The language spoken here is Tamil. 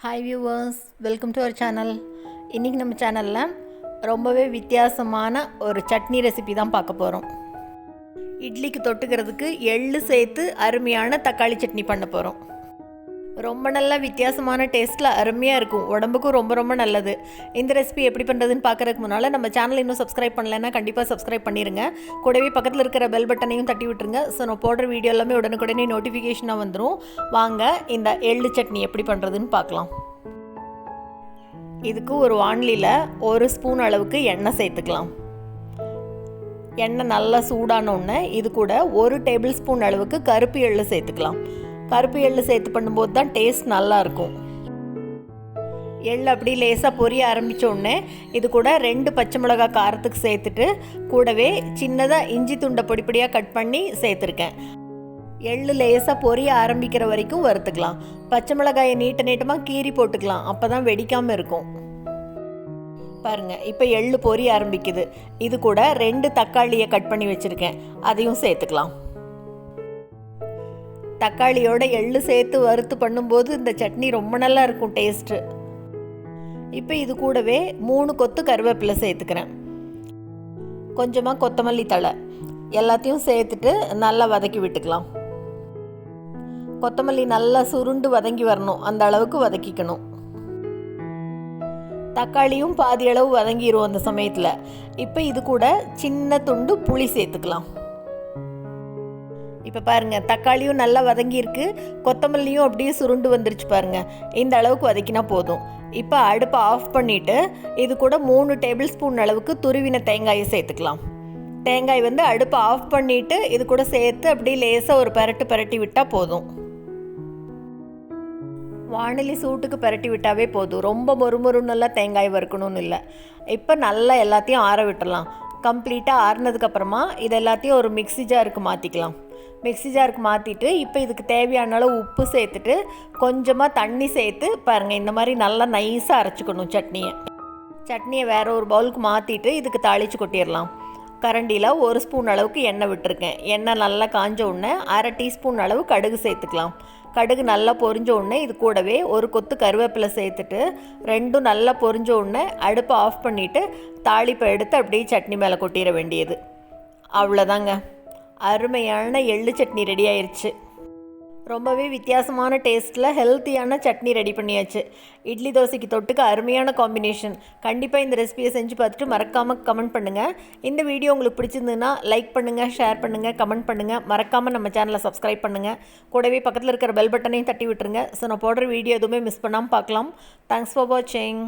Hi viewers welcome to our channel இன்றைக்கி நம்ம சேனலில் ரொம்பவே வித்தியாசமான ஒரு சட்னி ரெசிபி தான் பார்க்க போகிறோம் இட்லிக்கு தொட்டுக்கிறதுக்கு எள்ளு சேர்த்து அருமையான தக்காளி சட்னி பண்ண போகிறோம் ரொம்ப நல்லா வித்தியாசமான டேஸ்ட்டில் அருமையாக இருக்கும். உடம்புக்கும் ரொம்ப ரொம்ப நல்லது. இந்த ரெசிபி எப்படி பண்ணுறதுன்னு பார்க்குறதுக்கு முன்னால் நம்ம சேனல் இன்னும் சப்ஸ்கிரைப் பண்ணலைன்னா கண்டிப்பாக சப்ஸ்கிரைப் பண்ணிடுங்க கூடவே பக்கத்தில் இருக்கிற பெல் பட்டனையும் தட்டி விட்டுருங்க. ஸோ நான் போடுற வீடியோ எல்லாமே உடனுக்குடனே நோட்டிஃபிகேஷனாக வந்துடும் வாங்க இந்த எள்ளு சட்னி எப்படி பண்ணுறதுன்னு பார்க்கலாம். இதுக்கு ஒரு வாண்லியில் ஒரு ஸ்பூன் அளவுக்கு எண்ணெய் சேர்த்துக்கலாம். எண்ணெய் நல்லா சூடான உடனே இது கூட ஒரு டேபிள் ஸ்பூன் அளவுக்கு கருப்பு எள்ளு சேர்த்துக்கலாம். கருப்பு எள்ளு சேர்த்து பண்ணும்போது தான் டேஸ்ட் நல்லாயிருக்கும். எள் அப்படி லேசாக பொரிய ஆரம்பித்த உடனே இது கூட ரெண்டு பச்சை மிளகா காரத்துக்கு சேர்த்துட்டு கூடவே சின்னதாக இஞ்சி துண்டை பொடி பொடியாக கட் பண்ணி சேர்த்துருக்கேன். எள்ளு லேசாக பொரிய ஆரம்பிக்கிற வரைக்கும் வறுத்துக்கலாம். பச்சை மிளகாயை நீட்ட நீட்டமாக கீறி போட்டுக்கலாம். அப்போ தான் வெடிக்காமல் இருக்கும். பாருங்கள் இப்போ எள்ளு பொரிய ஆரம்பிக்குது. இது கூட ரெண்டு தக்காளியை கட் பண்ணி வச்சுருக்கேன். அதையும் சேர்த்துக்கலாம். தக்காளியோட எள்ளு சேர்த்து வறுத்து பண்ணும்போது இந்த சட்னி ரொம்ப நல்லா இருக்கும் டேஸ்ட்டு இப்போ இது கூடவே மூணு கொத்து கருவேப்பிலை சேர்த்துக்கிறேன். கொஞ்சமாக கொத்தமல்லி தழை. எல்லாத்தையும் சேர்த்துட்டு நல்லா வதக்கி விட்டுக்கலாம். கொத்தமல்லி நல்லா சுருண்டு வதங்கி வரணும். அந்த அளவுக்கு வதக்கிக்கணும். தக்காளியும் பாதி அளவு வதங்கிடும் அந்த சமயத்தில். இப்போ இது கூட சின்ன துண்டு புளி சேர்த்துக்கலாம். இப்போ பாருங்கள் தக்காளியும் நல்லா வதங்கியிருக்கு. கொத்தமல்லியும் அப்படியே சுருண்டு வந்துருச்சு பாருங்கள் இந்த அளவுக்கு வதக்கினா போதும். இப்போ அடுப்பை ஆஃப் பண்ணிவிட்டு இது கூட மூணு டேபிள் ஸ்பூன் அளவுக்கு துருவின தேங்காயை சேர்த்துக்கலாம். தேங்காய் வந்து அடுப்பை ஆஃப் பண்ணிவிட்டு இது கூட சேர்த்து அப்படியே லேசாக ஒரு பரட்டு பரட்டி விட்டால் போதும். வானிலை சூட்டுக்கு பரட்டி விட்டாவே போதும். ரொம்ப மொறுமொறுன்னெல்லாம் தேங்காய் வறுக்கணும்னு இல்லை. இப்போ நல்லா எல்லாத்தையும் ஆற விட்டுடலாம் கம்ப்ளீட்டாக ஆறுனதுக்கப்புறமா இது எல்லாத்தையும் ஒரு மிக்ஸி ஜாருக்கு மாற்றிக்கலாம் மிக்ஸி ஜாருக்கு மாற்றிட்டு இப்போ இதுக்கு தேவையான அளவு உப்பு சேர்த்துட்டு கொஞ்சமாக தண்ணி சேர்த்து பாருங்கள் இந்த மாதிரி நல்லா நைஸாக அரைச்சிக்கணும் சட்னியை. சட்னியை வேறு ஒரு பவுலுக்கு மாற்றிட்டு இதுக்கு தாளித்து கொட்டிடலாம். கரண்டியில் ஒரு ஸ்பூன் அளவுக்கு எண்ணெய் விட்டுருக்கேன். எண்ணெய் நல்லா காஞ்ச உடனே அரை டீஸ்பூன் அளவு கடுகு சேர்த்துக்கலாம். கடுகு நல்லா பொரிஞ்ச உடனே இது கூடவே ஒரு கொத்து கருவேப்பிலை சேர்த்துட்டு ரெண்டும் நல்லா பொரிஞ்ச உடனே அடுப்பை ஆஃப் பண்ணிவிட்டு தாளிப்பை எடுத்து அப்படியே சட்னி மேலே கொட்டிட வேண்டியது. அவ்வளோதாங்க. அருமையான எள்ளு சட்னி ரெடி ஆயிடுச்சு ரொம்பவே வித்தியாசமான டேஸ்ட்டில் ஹெல்த்தியான சட்னி ரெடி பண்ணியாச்சு. இட்லி தோசைக்கு தொட்டுக்கு அருமையான காம்பினேஷன் கண்டிப்பாக இந்த ரெசிபியை செஞ்சு பார்த்துட்டு மறக்காமல் கமெண்ட் பண்ணுங்கள் இந்த வீடியோ உங்களுக்கு பிடிச்சிருந்ததுன்னா லைக் பண்ணுங்கள் ஷேர் பண்ணுங்கள் கமெண்ட் பண்ணுங்கள் மறக்காமல் நம்ம சேனலை சப்ஸ்கிரைப் பண்ணுங்கள் கூடவே பக்கத்தில் இருக்கிற பெல் பட்டனையும் தட்டி விட்டுருங்க. ஸோ நான் போடுற வீடியோ எதுவுமே மிஸ் பண்ணாமல் பார்க்கலாம். தேங்க்ஸ் ஃபார் வாட்சிங்